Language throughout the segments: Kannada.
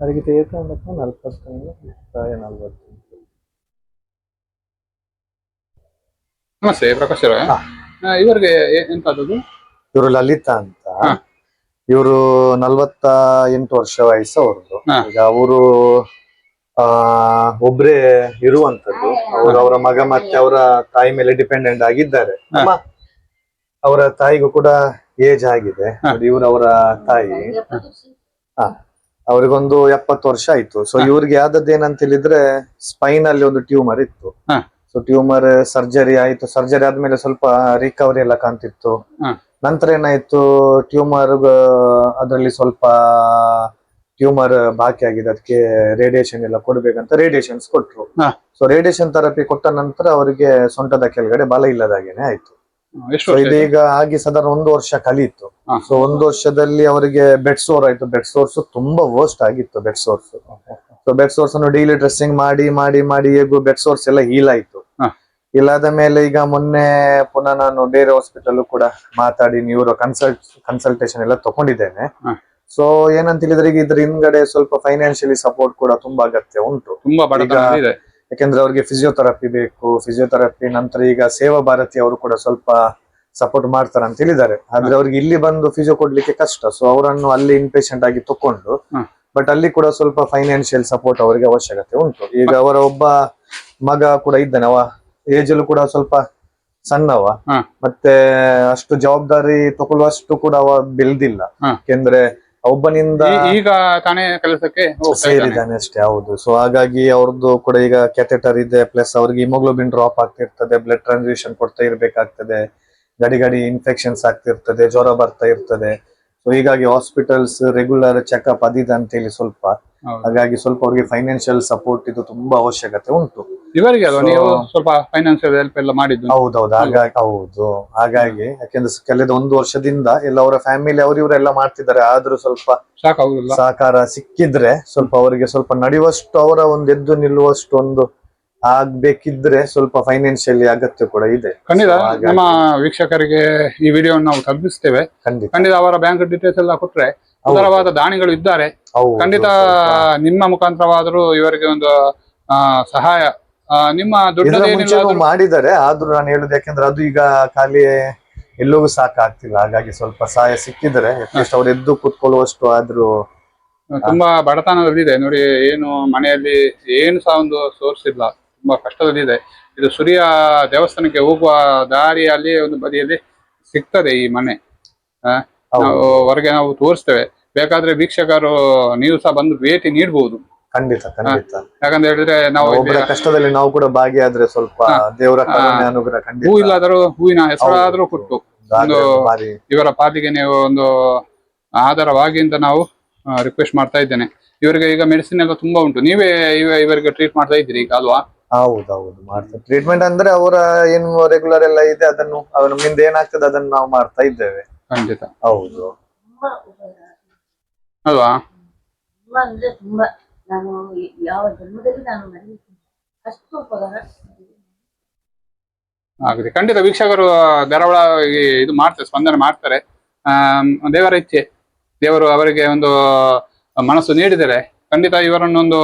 ಅದಕ್ಕೆ ತೀರ್ಕೊಂಡಕ್ಕೆ ನಲ್ವತ್ತೈದು ಪ್ರಾಯ ನಲ್ವತ್ತು. ನಮಸ್ತೆ ಪ್ರಕಾಶ್ ಅವರೇ. ಹಾ. ಆ, ಇವರಿಗೆ ಎಂತಾದದ್ದು? ಎಂತದ್ದು ಇವರು ಲಲಿತಾ ಅಂತ. ಹಾ. ಇವರು ನಲ್ವತ್ತ ಎಂಟು ವರ್ಷ ವಯಸ್ಸು ಅವ್ರದ್ದು. ಹಾ. ಈಗ ಅವರು ಆ ಒಬ್ರೇ ಇರುವಂತದ್ದು ಅವರು ಅವರ ಮಗ ಮತ್ತೆ ಅವರ ತಾಯಿ ಮೇಲೆ ಡಿಪೆಂಡೆಂಟ್ ಆಗಿದ್ದಾರೆ. ಹಾ. ಅಮ್ಮ, ಅವರ ತಾಯಿಗೂ ಕೂಡ ಏಜ್ ಆಗಿದೆ. ಹಾ. ಇವರು ಅವರ ತಾಯಿ. ಹಾ. ಅವ್ರಿಗೊಂದು ಎಪ್ಪತ್ತು ವರ್ಷ ಆಯ್ತು ಸೊ. ಇವ್ರಿಗೆ ಆದದ್ದು ಏನಂತ ಹೇಳಿದ್ರೆ ಸ್ಪೈನ್ ಅಲ್ಲಿ ಒಂದು ಟ್ಯೂಮರ್ ಇತ್ತು. ಸೊ ಟ್ಯೂಮರ್ ಸರ್ಜರಿ ಆಯ್ತು ಸರ್ಜರಿ ಆದ್ಮೇಲೆ ಸ್ವಲ್ಪ ರಿಕವರಿ ಎಲ್ಲ ಕಾಣ್ತಿತ್ತು. ನಂತರ ಏನಾಯ್ತು ಟ್ಯೂಮರ್ ಅದರಲ್ಲಿ ಸ್ವಲ್ಪ ಟ್ಯೂಮರ್ ಬಾಕಿ ಆಗಿದೆ ಅದಕ್ಕೆ ರೇಡಿಯೇಷನ್ ಎಲ್ಲ ಕೊಡ್ಬೇಕಂತ ರೇಡಿಯೇಷನ್ಸ್ ಕೊಟ್ರು. ಸೊ ರೇಡಿಯೇಷನ್ ಥೆರಪಿ ಕೊಟ್ಟ ನಂತರ ಅವರಿಗೆ ಸೊಂಟದ ಕೆಳಗಡೆ ಬಲ ಇಲ್ಲದಾಗೇನೆ ಆಯ್ತು? ಇದೀಗ ಆಗಿ ಸಾಧಾರಣ ಒಂದು ವರ್ಷ ಕಲಿಯಿತು. ಸೊ ಒಂದು ವರ್ಷದಲ್ಲಿ ಅವರಿಗೆ ಬೆಡ್ ಸೋರ್ ಆಯ್ತು. ಬೆಡ್ ಸೋರ್ಸ್ ತುಂಬಾ ವರ್ಸ್ಟ್ ಆಗಿತ್ತು bed sores so bed sores ಅನ್ನು ಡೈಲಿ ಡ್ರೆಸ್ಸಿಂಗ್ ಮಾಡಿ ಮಾಡಿ ಮಾಡಿ ಹೇಗೂ ಬೆಡ್ ಸೋರ್ಸ್ ಎಲ್ಲ ಹೀಲ್ ಆಯ್ತು. ಇಲ್ಲಾದ ಮೇಲೆ ಈಗ ಮೊನ್ನೆ ಪುನಃ ನಾನು ಬೇರೆ ಹಾಸ್ಪಿಟಲ್ ಕೂಡ ಮಾತಾಡಿ ನ್ಯೂರೋ ಕನ್ಸಲ್ಟ್ ಕನ್ಸಲ್ಟೇಷನ್ ಎಲ್ಲ ತಗೊಂಡಿದ್ದೇನೆ. ಸೊ ಏನಂತ ಹೇಳಿದ್ರೆ ಈಗ ಇದ್ರ ಹಿಂದ್ಗಡೆ ಸ್ವಲ್ಪ ಫೈನಾನ್ಷಿಯಲಿ ಸಪೋರ್ಟ್ ಕೂಡ ತುಂಬಾ ಅಗತ್ಯ ಉಂಟು. ತುಂಬಾ ಯಾಕೆಂದ್ರೆ ಅವ್ರಿಗೆ ಫಿಸಿಯೋಥೆರಪಿ ಬೇಕು. ಫಿಸಿಯೋಥೆರಪಿ ನಂತರ ಈಗ ಸೇವಾ ಭಾರತಿ ಅವರು ಕೂಡ ಸ್ವಲ್ಪ ಸಪೋರ್ಟ್ ಮಾಡ್ತಾರೆ ಅಂತ ಹೇಳಿದ್ದಾರೆ. ಆದ್ರೆ ಅವ್ರಿಗೆ ಇಲ್ಲಿ ಬಂದು ಫಿಸಿಯೋ ಕೊಡ್ಲಿಕ್ಕೆ ಕಷ್ಟ. ಸೊ ಅವರನ್ನು ಅಲ್ಲಿ ಇನ್ಪೇಷಂಟ್ ಆಗಿ ತಕೊಂಡು ಬಟ್ ಅಲ್ಲಿ ಕೂಡ ಸ್ವಲ್ಪ ಫೈನಾನ್ಷಿಯಲ್ ಸಪೋರ್ಟ್ ಅವರಿಗೆ ಅವಶ್ಯಕತೆ ಉಂಟು. ಈಗ ಅವರ ಒಬ್ಬ ಮಗ ಕೂಡ ಇದ್ದಾನೆ. ಅವ ಏಜ್ ಅಲ್ಲೂ ಕೂಡ ಸ್ವಲ್ಪ ಸಣ್ಣವ. ಮತ್ತೆ ಅಷ್ಟು ಜವಾಬ್ದಾರಿ ತಗೊಳ್ಳುವಷ್ಟು ಕೂಡ ಅವ ಬೆಳೆದಿಲ್ಲ. ಯಾಕೆಂದ್ರೆ ಒಬ್ಬನಿಂದ ಈಗ ತಾನೇ ಕೆಲಸಕ್ಕೆ. ಸೇರಿದ್ದಾನೆ ಅಷ್ಟೇ ಹೌದು. ಸೊ ಹಾಗಾಗಿ ಅವ್ರದ್ದು ಕೂಡ ಈಗ ಕ್ಯಾಥೆಟರ್ ಇದೆ ಪ್ಲಸ್ ಅವ್ರಿಗೆ ಹಿಮೋಗ್ಲೋಬಿನ್ ಡ್ರಾಪ್ ಆಗ್ತಿರ್ತದೆ ಬ್ಲಡ್ ಟ್ರಾನ್ಸ್ಫ್ಯೂಷನ್ ಕೊಡ್ತಾ ಇರ್ಬೇಕಾಗ್ತದೆ. ಗಡಿ ಗಡಿ ಇನ್ಫೆಕ್ಷನ್ಸ್ ಆಗ್ತಿರ್ತದೆ ಜ್ವರ ಬರ್ತಾ ಇರ್ತದೆ. ಸೊ ಹೀಗಾಗಿ ಹಾಸ್ಪಿಟಲ್ಸ್ ರೆಗ್ಯುಲರ್ ಚೆಕಪ್ ಅದಿದೆ ಅಂತ ಹೇಳಿ ಸ್ವಲ್ಪ ಹಾಗಾಗಿ ಸ್ವಲ್ಪ ಅವ್ರಿಗೆ ಫೈನಾನ್ಷಿಯಲ್ ಸಪೋರ್ಟ್ ಇದು ತುಂಬಾ ಅವಶ್ಯಕತೆ ಉಂಟು. ಇವರಿಗೆ ನೀವು ಸ್ವಲ್ಪ ಫೈನಾನ್ಷಿಯಲ್ ಹೆಲ್ಪ್ ಎಲ್ಲ ಮಾಡಿದ್ದು. ಹೌದೌದು ಹಾಗಾಗಿ ಹೌದು. ಹಾಗಾಗಿ ಯಾಕೆಂದ್ರೆ ಕಳೆದ ಒಂದು ವರ್ಷದಿಂದ ಎಲ್ಲ ಅವರ ಫ್ಯಾಮಿಲಿ ಅವ್ರ ಇವರೆಲ್ಲ ಮಾಡ್ತಿದ್ದಾರೆ. ಆದ್ರೂ ಸ್ವಲ್ಪ ಸಹಕಾರ ಸಿಕ್ಕಿದ್ರೆ ಸ್ವಲ್ಪ ಅವರಿಗೆ ಸ್ವಲ್ಪ ನಡೆಯುವಷ್ಟು ಅವರ ಒಂದು ಎದ್ದು ನಿಲ್ಲುವಷ್ಟು ಒಂದು ಆಗ್ಬೇಕಿದ್ರೆ ಸ್ವಲ್ಪ ಫೈನಾನ್ಷಿಯಲಿ ಅಗತ್ಯ ಕೂಡ ಇದೆ. ಖಂಡಿತ ನಮ್ಮ ವೀಕ್ಷಕರಿಗೆ ಈ ವಿಡಿಯೋ ನಾವು ತಲುಪಿಸ್ತೇವೆ ಖಂಡಿತ. ಖಂಡಿತ ಅವರ ಬ್ಯಾಂಕ್ ಡೀಟೇಲ್ಸ್ ಎಲ್ಲ ಕೊಟ್ರೆ ಸುಂದರವಾದ ದಾನಿಗಳು ಇದ್ದಾರೆ. ಖಂಡಿತ ನಿಮ್ಮ ಮುಖಾಂತರವಾದರೂ ಇವರಿಗೆ ಒಂದು ಆ, ಸಹಾಯ ನಿಮ್ಮ ದುಡ್ಡು ಮಾಡಿದ್ದಾರೆ ಆದ್ರೂ ನಾನು ಹೇಳುದು ಯಾಕೆಂದ್ರೆ ಅದು ಈಗ ಖಾಲಿ ಎಲ್ಲವೂ ಸಾಕಾಗ್ತಿಲ್ಲ. ಹಾಗಾಗಿ ಸ್ವಲ್ಪ ಸಹಾಯ ಸಿಕ್ಕಿದ್ರೆ ಅಟ್ಲೀಸ್ಟ್ ಅವ್ರು ಎದ್ದು ಕುತ್ಕೊಳ್ಳುವಷ್ಟು ಆದ್ರೂ ತುಂಬಾ ಬಡತನದಲ್ಲಿದೆ. ನೋಡಿ ಏನು ಮನೆಯಲ್ಲಿ ಏನು ಸಹ ಒಂದು ಸೋರ್ಸ್ ಇಲ್ಲ. ತುಂಬಾ ಕಷ್ಟದಲ್ಲಿದೆ ಇದು. ಸೂರ್ಯ ದೇವಸ್ಥಾನಕ್ಕೆ ಹೋಗುವ ದಾರಿಯಲ್ಲಿ ಒಂದು ಬದಿಯಲ್ಲಿ ಸಿಗ್ತದೆ ಈ ಮನೆ. ನಾವು ಹೊರಗೆ ನಾವು ತೋರಿಸ್ತೇವೆ. ಬೇಕಾದ್ರೆ ವೀಕ್ಷಕರು ನೀವು ಸಹ ಬಂದು ಭೇಟಿ ನೀಡಬಹುದು ಖಂಡಿತ ಖಂಡಿತ. ಯಾಕಂತ ಹೇಳಿದ್ರೆ ನಾವು ಒಬ್ಬರ ಕಷ್ಟದಲ್ಲಿ ನಾವು ಕೂಡ ಭಾಗಿಯಾದ್ರೆ ಸ್ವಲ್ಪ. ದೇವರ ಕರುಣೆ ಅನುಗ್ರಹ ಖಂಡಿತ. ಹೂ ಇಲ್ಲಾದರೂ ಹೂವಿನ ಹೆಸರಾದರೂ. ಕೊಟ್ಟು ಒಂದು- ಇವರ ಪಾಲಿಗೆ ನೀವು ಒಂದು ಆಧಾರವಾಗಿ ಅಂತ ನಾವು ರಿಕ್ವೆಸ್ಟ್ ಮಾಡ್ತಾ ಇದ್ದೇನೆ. ಇವರಿಗೆ ಈಗ ಮೆಡಿಸಿನ್ ಎಲ್ಲ ತುಂಬಾ ಉಂಟು. ನೀವೇ ಇವ- ಇವರಿಗೆ ಟ್ರೀಟ್ ಮಾಡ್ತಾ ಇದ್ದೀರಿ ಈಗ ಅಲ್ವಾ? ಹೌದೌದು ಮಾಡ್ತೇವೆ ಟ್ರೀಟ್ಮೆಂಟ್ ಅಂದ್ರೆ ಅವರ ಏನು ರೆಗ್ಯುಲರ್ ಎಲ್ಲ ಇದೆ ಅದನ್ನು ಅವ್ರ ಮುಂದೆ ಏನಾಗ್ತದೆ ಅದನ್ನು ನಾವು ಮಾಡ್ತಾ ಇದ್ದೇವೆ. ಖಂಡಿತ. ಹೌದು. ಅಲ್ವಾ? ತುಂಬಾ ಅಂದ್ರೆ ತುಂಬಾ. ನಾನು ಯಾವ ಜನ್ಮದಲ್ಲಿ ನಾನು ಮರೆಯುತ್ತೇನೆ ಅಷ್ಟು ಉಪಕಾರ ಆಗಿದೆ ಖಂಡಿತ ವೀಕ್ಷಕರು ಧಾರವಾಡ ಇದು ಮಾಡ್ತಾರೆ ಸ್ಪಂದನೆ ಮಾಡ್ತಾರೆ. ಆ ದೇವರ ಇಚ್ಛೆ. ದೇವರು ಅವರಿಗೆ ಒಂದು ಮನಸ್ಸು ನೀಡಿದರೆ ಖಂಡಿತ ಇವರನ್ನೊಂದು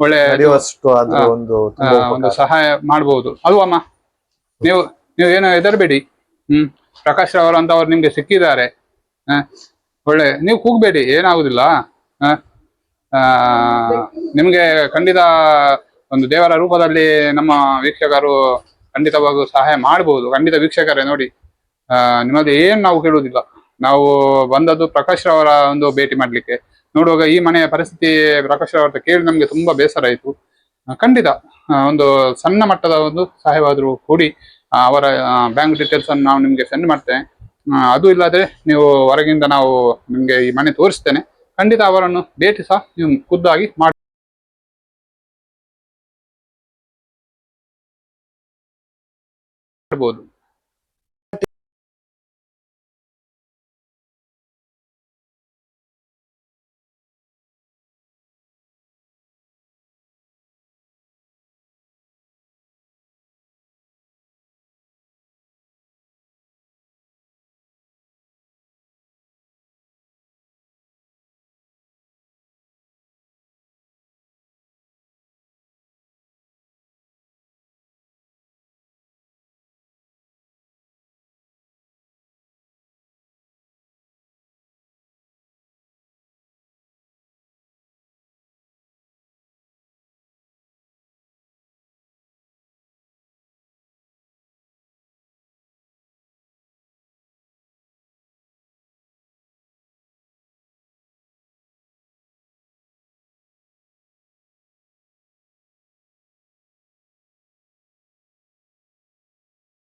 ಒಳ್ಳೆ ನಡೆಯುವಷ್ಟು ಆದ್ರೂ ಒಂದು ಆ, ತುಂಬಾ ಒಂದು ಸಹಾಯ ಮಾಡಬಹುದು ಅಲ್ವಮ್ಮ ನೀವು ನೀವು ಏನು ಹೆದರ್ಬೇಡಿ. ಹ್ಮ್ ಪ್ರಕಾಶ್ ರಾವ್ ಅಂತ ಅವ್ರು ನಿಮ್ಗೆ ಸಿಕ್ಕಿದ್ದಾರೆ. ಆ, ಒಳ್ಳೆ ನೀವು ಕೂಗ್ಬೇಡಿ ಏನಾಗುದಿಲ್ಲ. ಆ, ಆ, ನಿಮ್ಗೆ ಖಂಡಿತ ಒಂದು ದೇವರ ರೂಪದಲ್ಲಿ ನಮ್ಮ ವೀಕ್ಷಕರು ಖಂಡಿತವಾಗೂ ಸಹಾಯ ಮಾಡಬಹುದು ಖಂಡಿತ ವೀಕ್ಷಕರೇ ನೋಡಿ. ಆ, ನಿಮ್ಮದು ಏನ್ ನಾವು ಕೇಳುವುದಿಲ್ಲ. ನಾವು ಬಂದದ್ದು ಪ್ರಕಾಶ್ ರವರ ಒಂದು ಭೇಟಿ ಮಾಡ್ಲಿಕ್ಕೆ. ನೋಡುವಾಗ ಈ ಮನೆಯ ಪರಿಸ್ಥಿತಿ ಪ್ರಕಾಶ್ ರವರ ಕೇಳಿ ನಮಗೆ ತುಂಬಾ ಬೇಸರ ಆಯಿತು. ಖಂಡಿತ ಒಂದು ಸಣ್ಣ ಮಟ್ಟದ ಒಂದು ಸಹಾಯವಾದರೂ ಕೂಡಿ ಅವರ ಬ್ಯಾಂಕ್ ಡೀಟೇಲ್ಸ್ ಅನ್ನು ನಾವು ನಿಮಗೆ ಸೆಂಡ್ ಮಾಡ್ತೇನೆ ಅದು ಇಲ್ಲಾದ್ರೆ ನೀವು ಹೊರಗಿಂದ ನಾವು ನಿಮಗೆ ಈ ಮನೆ ತೋರಿಸ್ತೇನೆ. ಖಂಡಿತ ಅವರನ್ನು ಭೇಟಿ ಸಹ ನೀವು ಖುದ್ದಾಗಿ ಮಾಡಬಹುದು